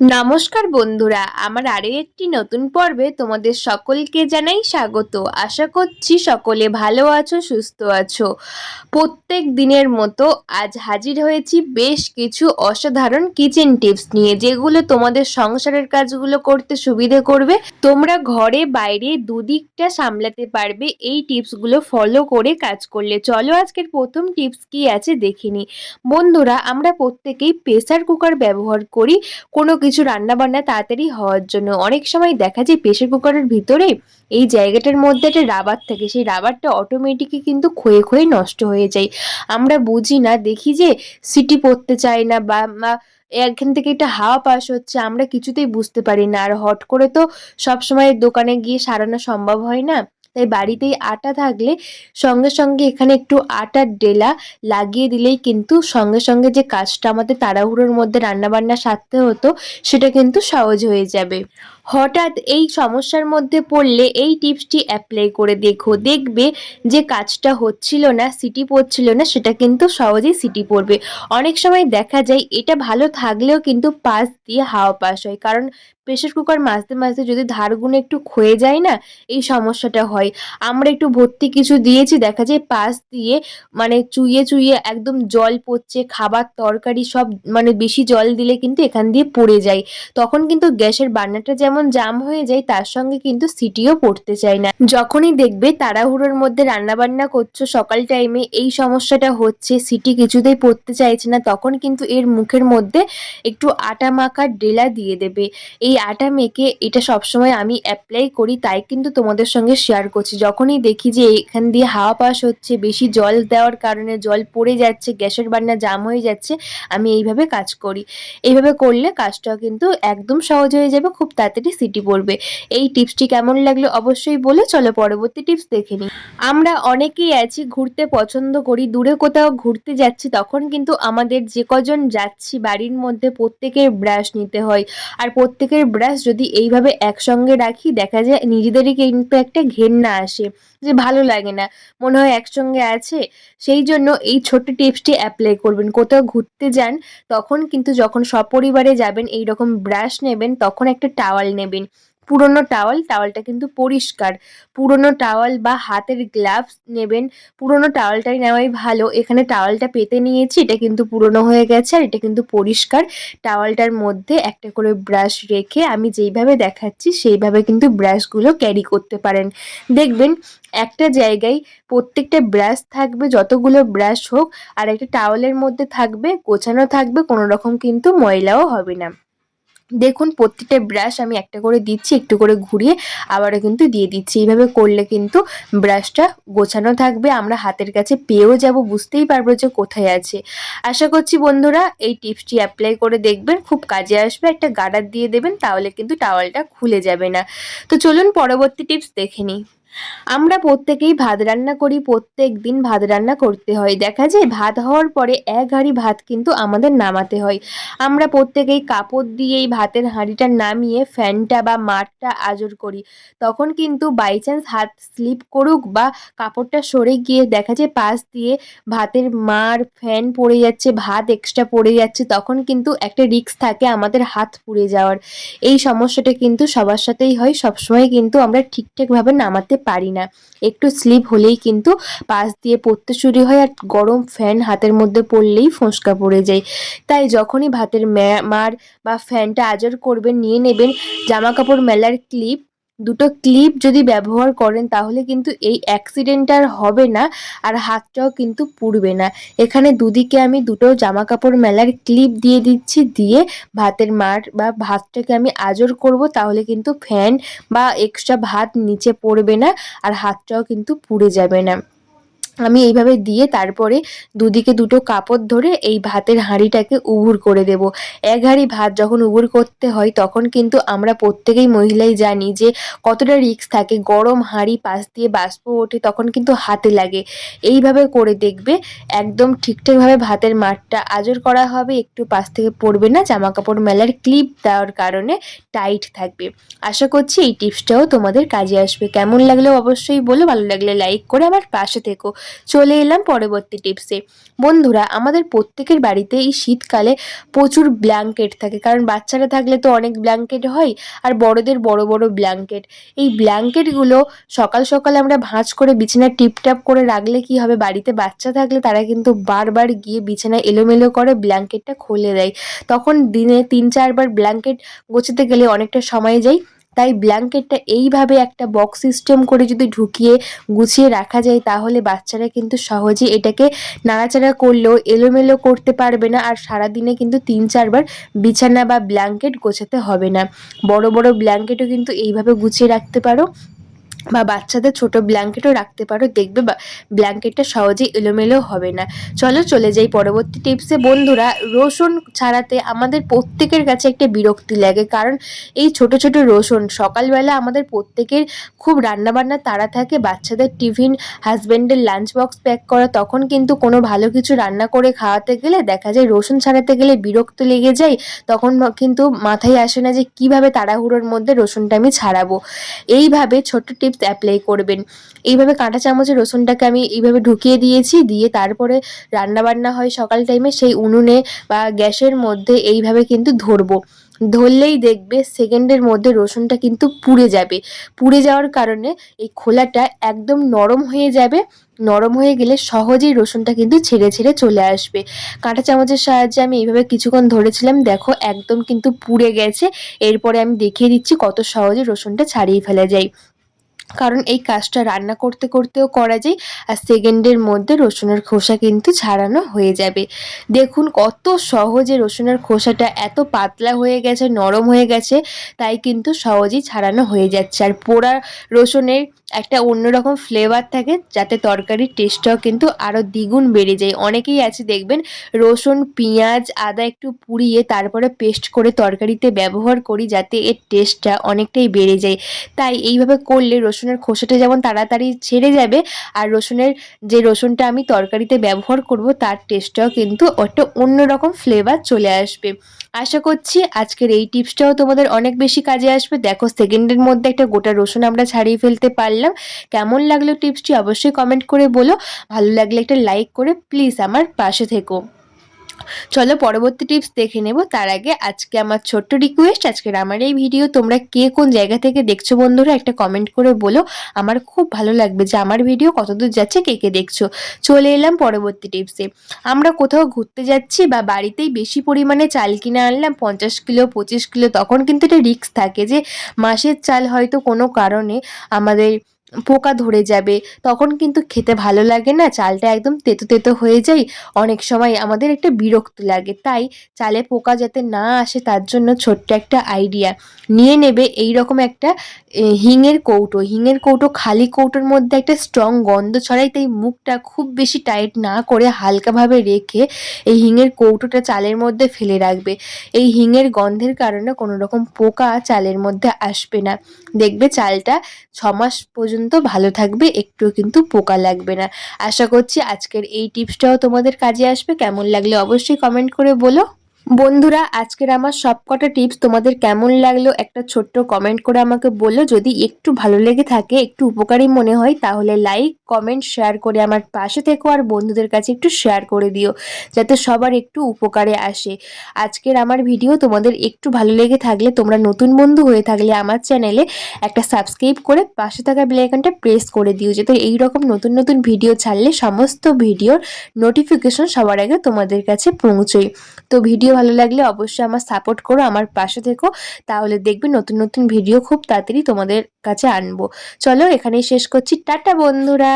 নমস্কার বন্ধুরা, আমার আরও একটি নতুন পর্বে তোমাদের সকলকে জানাই স্বাগত। আশা করছি সকলে ভালো আছো, সুস্থ আছো। প্রত্যেক দিনের মতো আজ হাজির হয়েছি বেশ কিছু অসাধারণ কিচেন টিপস নিয়ে, যেগুলো তোমাদের সংসারের কাজগুলো করতে সুবিধে করবে। তোমরা ঘরে বাইরে দুদিকটা সামলাতে পারবে, এই টিপসগুলো ফলো করে কাজ করলে। চলো আজকের প্রথম টিপস কি আছে দেখিনি বন্ধুরা, আমরা প্রত্যেকেই প্রেসার কুকার ব্যবহার করি, কোনো কিছু রান্না বান্না তাড়াতাড়ি হওয়ার জন্য। অনেক সময় দেখা যায় প্রেশার কুকারের ভিতরে এই জায়গাটার মধ্যে একটা রাবার থাকে। সেই রাবারটা অটোমেটিকই কিন্তু ক্ষয়ে ক্ষয়ে নষ্ট হয়ে যায়। আমরা বুঝি না, দেখি যে সিটি পড়তে চায় না বা এখান থেকে একটা হাওয়া পাস হচ্ছে, আমরা কিছুতেই বুঝতে পারি না। আর হট করে তো সব সময় দোকানে গিয়ে সারানো সম্ভব হয় না। তাই বাড়িতেই আটা থাকলে সঙ্গে সঙ্গে এখানে একটু আটার ডেলা লাগিয়ে দিলেই কিন্তু সঙ্গে সঙ্গে যে কাজটা আমাদের তাড়াহুড়োর মধ্যে রান্নাবান্না সারতে হতো, সেটা কিন্তু সহজ হয়ে যাবে। হঠাৎ এই সমস্যার মধ্যে পড়লে এই টিপসটি অ্যাপ্লাই করে দেখো। দেখবে যে কাজটা হচ্ছিল না সিটি পড়ছিল না, সেটা কিন্তু সহজেই সিটি পড়বে। অনেক সময় দেখা যায় এটা ভালো থাকলেও কিন্তু পাশ দিয়ে হাওয়া পাস হয়। কারণ প্রেশার কুকার মাঝতে মাঝতে যদি ধারগুলো একটু ক্ষয়ে যায় না, এই সমস্যাটা হয়। আমরা একটু ভর্তি কিছু দিয়েছি, দেখা যায় পাশ দিয়ে মানে চুইয়ে চুইয়ে একদম জল পড়ছে খাবার তরকারি সব মানে বেশি জল দিলে কিন্তু এখান দিয়ে পড়ে যায়। তখন কিন্তু গ্যাসের বান্নাটা যেমন জাম হয়ে যায়, তার সঙ্গে কিন্তু সিটিও পড়তে চায় না। যখনই দেখবে তাড়াহুড়োর মধ্যে রান্নাবান্না করছ, সকাল টাইমে এই সমস্যাটা হচ্ছে, সিটি কিছুতেই পড়তে চাইছে না, তখন কিন্তু এর মুখের মধ্যে একটু আটা মাখার ডেলা দিয়ে দেবে। এই আটা মেখে এটা সবসময় আমি অ্যাপ্লাই করি, তাই কিন্তু তোমাদের সঙ্গে শেয়ার করছি। যখনই দেখি যে এখান দিয়ে হাওয়া পাস হচ্ছে, বেশি জল দেওয়ার কারণে জল পড়ে যাচ্ছে, গ্যাসের বান্না জাম হয়ে যাচ্ছে, আমি এইভাবে কাজ করি। এইভাবে করলে কাজটা কিন্তু একদম সহজ হয়ে যাবে, খুব তাড়াতাড়ি সিটি পড়বে এই টিপসটি কেমন লাগল অবশ্যই বলে চলো পরবর্তী টিপস দেখে নিই। আমরা অনেকেই আছি, ঘুরতে পছন্দ করি, দূরে কোথাও ঘুরতে যাচ্ছি, তখন কিন্তু আমাদের যে কজন যাচ্ছি বাড়ির মধ্যে প্রত্যেকের ব্রাশ নিতে হয়। আর প্রত্যেকের ব্রাশ যদি এইভাবে একসঙ্গে রাখি, দেখা যায় নিজেদেরই কিন্তু একটা ঘেন্না আসে, যে ভালো লাগে না। মনে হয় একসঙ্গে আছে, সেই জন্য এই ছোট্ট টিপসটি অ্যাপ্লাই করবেন। কোথাও ঘুরতে যান, তখন কিন্তু যখন সপরিবারে যাবেন এই রকম ব্রাশ নেবেন, তখন একটা টাওয়াল নেবেন। পুরনো টাওয়াল টাওয়ালটা কিন্তু পরিষ্কার। পুরনো টাওয়াল বা হাতের গ্লাভস নেবেন। পুরনো টাওয়ালটাই নেওয়াই ভালো। এখানে টাওয়ালটা পেতে নিয়েছি, এটা কিন্তু পুরনো হয়ে গেছে আর এটা কিন্তু পরিষ্কার। টাওয়ালটার মধ্যে একটা করে ব্রাশ রেখে আমি যেইভাবে দেখাচ্ছি, সেইভাবে কিন্তু ব্রাশগুলো ক্যারি করতে পারেন। দেখবেন, একটা জায়গায় প্রত্যেকটা ব্রাশ থাকবে, যতগুলো ব্রাশ হোক, আর একটা টাওয়ালের মধ্যে থাকবে, গোছানো থাকবে কোনো রকম কিন্তু ময়লাও হবে না। দেখুন প্রত্যেকটা ব্রাশ আমি একটা করে দিচ্ছি, একটু করে ঘুরিয়ে আবারও কিন্তু দিয়ে দিচ্ছি। এইভাবে করলে কিন্তু ব্রাশটা গোছানো থাকবে। আমরা হাতের কাছে পেয়েও যাব, বুঝতেই পারব যে কোথায় আছে। আশা করছি বন্ধুরা এই টিপসটি অ্যাপ্লাই করে দেখবেন, খুব কাজে আসবে। একটা গার্ডার দিয়ে দেবেন, তাহলে কিন্তু টাওয়ালটা খুলে যাবে না। তো চলুন পরবর্তী টিপস দেখে নিই। আমরা প্রত্যেকেই ভাত রান্না করি, প্রত্যেক দিন ভাত রান্না করতে হয়। দেখা যায় ভাত হওয়ার পরে এক হাঁড়ি ভাত কিন্তু আমাদের নামাতে হয়। আমরা প্রত্যেকেই কাপড় দিয়ে এই ভাতের হাঁড়িটা নামিয়ে ফ্যানটা বা মাঠটা আজর করি। তখন কিন্তু বাই চান্স হাত স্লিপ করুক বা কাপড়টা সরে গিয়ে দেখা যায় পাশ দিয়ে ভাতের মার ফ্যান পড়ে যাচ্ছে, ভাত এক্সট্রা পড়ে যাচ্ছে, তখন কিন্তু একটা রিক্স থাকে আমাদের হাত পুড়ে যাওয়ার। এই সমস্যাটা কিন্তু সবার সাথেই হয়, সবসময় কিন্তু আমরা ঠিকঠাকভাবে নামাতে পারি না। একটু স্লিপ হলেই কিন্তু পাশ দিয়ে পড়তে শুরু হয় আর গরম ফ্যান হাতের মধ্যে পড়লেই ফোঁসকা পড়ে যায়। তাই যখনই ভাতের মার বা ফ্যানটা আজর করবেন, নিয়ে নেবেন জামা কাপড় মেলার ক্লিপ দুটো ক্লিপ যদি ব্যবহার করেন, তাহলে কিন্তু এই অ্যাক্সিডেন্ট আর হবে না, আর হাতটাও কিন্তু পুড়বে না। এখানে দুদিকে আমি দুটো জামা কাপড় মেলার ক্লিপ দিয়ে দিচ্ছি, দিয়ে ভাতের মার বা ভাতটাকে আমি আজর করব, তাহলে কিন্তু ফ্যান বা এক্সট্রা ভাত নিচে পড়বে না, আর হাতটাও কিন্তু পুড়ে যাবে না। আমি এইভাবে দিয়ে তারপরে দুদিকে দুটো কাপড় ধরে এই ভাতের হাঁড়িটাকে উবুর করে দেব। এক হাঁড়ি ভাত যখন উবুর করতে হয়, তখন কিন্তু আমরা প্রত্যেকেই মহিলাই জানি যে কতটা রিক্স থাকে। গরম হাঁড়ি পাশ দিয়ে বাষ্প ওঠে, তখন কিন্তু হাতে লাগে। এইভাবে করে দেখবে একদম ঠিকঠাকভাবে ভাতের মাঠটা আজর করা হবে, একটু পাশ থেকে পড়বে না জামা কাপড় মেলার ক্লিপ দেওয়ার কারণে টাইট থাকবে। আশা করছি এই টিপসটাও তোমাদের কাজে আসবে। কেমন লাগলেও অবশ্যই বলো, ভালো লাগলে লাইক করে আমার পাশে থেকো। চলে এলাম পরবর্তী টিপসে বন্ধুরা, আমাদের প্রত্যেকের বাড়িতে এই শীতকালে প্রচুর ব্ল্যাঙ্কেট থাকে, কারণ বাচ্চারা থাকলে তো অনেক ব্ল্যাঙ্কেট হয়, আর বড়দের বড় বড় ব্ল্যাঙ্কেট এই ব্ল্যাঙ্কেটগুলো সকাল সকাল আমরা ভাঁজ করে বিছানায় টিপটাপ করে রাখলে কি হবে? বাড়িতে বাচ্চা থাকলে তারা কিন্তু বারবার গিয়ে বিছানায় এলোমেলো করে ব্ল্যাঙ্কেটটা খুলে দেয়। তখন দিনে তিন চারবার ব্ল্যাঙ্কেট গোছাতে গেলে অনেকটা সময় যায়। তাই ব্ল্যাঙ্কেটটা এইভাবে একটা বক্স সিস্টেম করে যদি ঢুকিয়ে গুছিয়ে রাখা যায়, তাহলে বাচ্চারা কিন্তু সহজে এটাকে নাড়াচাড়া করলেও এলোমেলো করতে পারবে না আর সারাদিনে কিন্তু তিন চারবার বিছানা বা ব্ল্যাঙ্কেট গোছাতে হবে না। বড় বড় ব্ল্যাঙ্কেটও কিন্তু এইভাবে গুছিয়ে রাখতে পারো। বা বাচ্চাদের ছোট ব্ল্যাঙ্কেটও রাখতে পারো, দেখবে ব্ল্যাঙ্কেটটা সহজেই এলোমেলো হবে না। চলো চলে যাই পরবর্তী টিপসে। বন্ধুরা, রসুন ছাড়াতে আমাদের প্রত্যেকের কাছে একটা বিরক্তি লাগে, কারণ এই ছোট ছোট রসুন সকালবেলা আমাদের প্রত্যেকের খুব রান্নাবান্না তাড়া থাকে, বাচ্চাদের টিফিন হাজব্যান্ডের লাঞ্চ বক্স প্যাক করা, তখন কিন্তু কোনো ভালো কিছু রান্না করে খাওয়াতে গেলে দেখা যায় রসুন ছাড়াতে গেলে বিরক্ত লেগে যায়, তখন কিন্তু মাথায় আসে না যে কীভাবে তাড়াহুড়োর মধ্যে রসুনটা আমি ছাড়াবো। এইভাবে ছোট্ট টিপস অ্যাপ্লাই করবেন। এইভাবে কাঁটা চামচে রসুনটাকে আমি এইভাবে ঢুকিয়ে দিয়েছি, দিয়ে তারপরে রান্না বান্না হয় সকাল টাইমে সেই উনুনে বা গ্যাসের মধ্যে এইভাবে কিন্তু ধরবো। ধরলেই দেখবে সেকেন্ডের মধ্যে রসুনটা কিন্তু পুড়ে যাবে। পুড়ে যাওয়ার কারণে এই খোলাটা একদম নরম হয়ে যাবে। নরম হয়ে গেলে সহজেই রসুনটা কিন্তু ছেড়ে ছেড়ে চলে আসবে। কাঁটা চামচের সাহায্যে আমি এইভাবে কিছুক্ষণ ধরেছিলাম, দেখো একদম কিন্তু পুড়ে গেছে। এরপরে আমি দেখিয়ে দিচ্ছি কত সহজে রসুনটা ছাড়িয়ে ফেলা যায়। কারণ এই কাজটা রান্না করতে করতেও করা যায়, আর সেকেন্ডের মধ্যে রসুনের খোসা কিন্তু ছাড়ানো হয়ে যাবে। দেখুন কত সহজে রসুনের খোসাটা এত পাতলা হয়ে গেছে, নরম হয়ে গেছে, তাই কিন্তু সহজেই ছাড়ানো হয়ে যাচ্ছে। আর পোড়া রসুনের একটা অন্যরকম ফ্লেভার থাকে, যাতে তরকারির টেস্টটাও কিন্তু আরও দ্বিগুণ বেড়ে যায়। অনেকেই আছে দেখবেন, রসুন, পেঁয়াজ, আদা একটু পুড়িয়ে তারপরে পেস্ট করে তরকারিতে ব্যবহার করি, যাতে এর টেস্টটা অনেকটাই বেড়ে যায়। তাই এইভাবে করলে রসুনের খোসাটা যেমন তাড়াতাড়ি ছেড়ে যাবে, আর রসুনের যে রসুনটা আমি তরকারিতে ব্যবহার করব, তার টেস্টটাও কিন্তু একটা অন্যরকম ফ্লেভার চলে আসবে। আশা করছি আজকের এই টিপসটাও তোমাদের অনেক বেশি কাজে আসবে। দেখো সেকেন্ডের মধ্যে একটা গোটা রসুন আমরা ছাড়িয়ে ফেলতে পারলাম। কেমন লাগল টিপসটি অবশ্যই কমেন্ট করে বলো। ভালো লাগলে একটা লাইক করে প্লিজ আমার পাশে থেকো। চলো পরবর্তী টিপস দেখে নেব। তার আগে আজকে আমার ছোট্ট রিকোয়েস্ট আজকের আমার এই ভিডিও তোমরা কে কোন জায়গা থেকে দেখছ বন্ধুরা একটা কমেন্ট করে বলো। আমার খুব ভালো লাগবে যে আমার ভিডিও কতদূর যাচ্ছে, কে কে দেখছ। চলে এলাম পরবর্তী টিপসে আমরা কোথাও ঘুরতে যাচ্ছি বা বাড়িতেই বেশি পরিমাণে চাল কিনে আনলাম, পঞ্চাশ কিলো, পঁচিশ কিলো, তখন কিন্তু এটা রিস্ক থাকে যে মাসের চাল হয়তো কোনো কারণে আমাদের পোকা ধরে যাবে। তখন কিন্তু খেতে ভালো লাগে না, চালটা একদম তেতো তেতো হয়ে যায়। অনেক সময় আমাদের একটা বিরক্ত লাগে। তাই চালে পোকা যাতে না আসে, তার জন্য ছোট্ট একটা আইডিয়া নিয়ে নেবে এই রকম একটা হিঙের কৌটো। হিঙের কৌটো খালি কৌটোর মধ্যে একটা স্ট্রং গন্ধ ছড়াই তাই মুখটা খুব বেশি টাইট না করে হালকাভাবে রেখে এই হিঙের কৌটোটা চালের মধ্যে ফেলে রাখবে। এই হিঙের গন্ধের কারণে কোনো রকম পোকা চালের মধ্যে আসবে না। দেখবে চালটা ছমাস মাস পর্যন্ত ভালো থাকবে, একটুও কিন্তু পোকা লাগবে না। আশা করছি আজকের এই টিপসটাও তোমাদের কাজে আসবে। কেমন লাগলে অবশ্যই কমেন্ট করে বলো। বন্ধুরা, আজকের আমার সবকটা টিপস তোমাদের কেমন লাগল একটা ছোট্ট কমেন্ট করে আমাকে বলো। যদি একটু ভালো লেগে থাকে, একটু উপকারী মনে হয়, তাহলে লাইক কমেন্ট শেয়ার করে আমার পাশে থেকো আর বন্ধুদের কাছে একটু শেয়ার করে দিও, যাতে সবার একটু উপকারে আসে। আজকের আমার ভিডিও তোমাদের একটু ভালো লেগে থাকলে, তোমরা নতুন বন্ধু হয়ে থাকলে আমার চ্যানেলে একটা সাবস্ক্রাইব করে পাশে থাকা বেলাইকনটা প্রেস করে দিও, যাতে এই রকম নতুন নতুন ভিডিও ছাড়লে সমস্ত ভিডিওর নোটিফিকেশন সবার আগে তোমাদের কাছে পৌঁছয়। তো ভিডিও ভালো লাগলে অবশ্যই আমার সাপোর্ট করো, আমার পাশে থেকো। তাহলে দেখবে নতুন নতুন ভিডিও খুব তাড়াতাড়ি তোমাদের কাছে আনব। চলো এখানেই শেষ করছি। টাটা বন্ধুরা!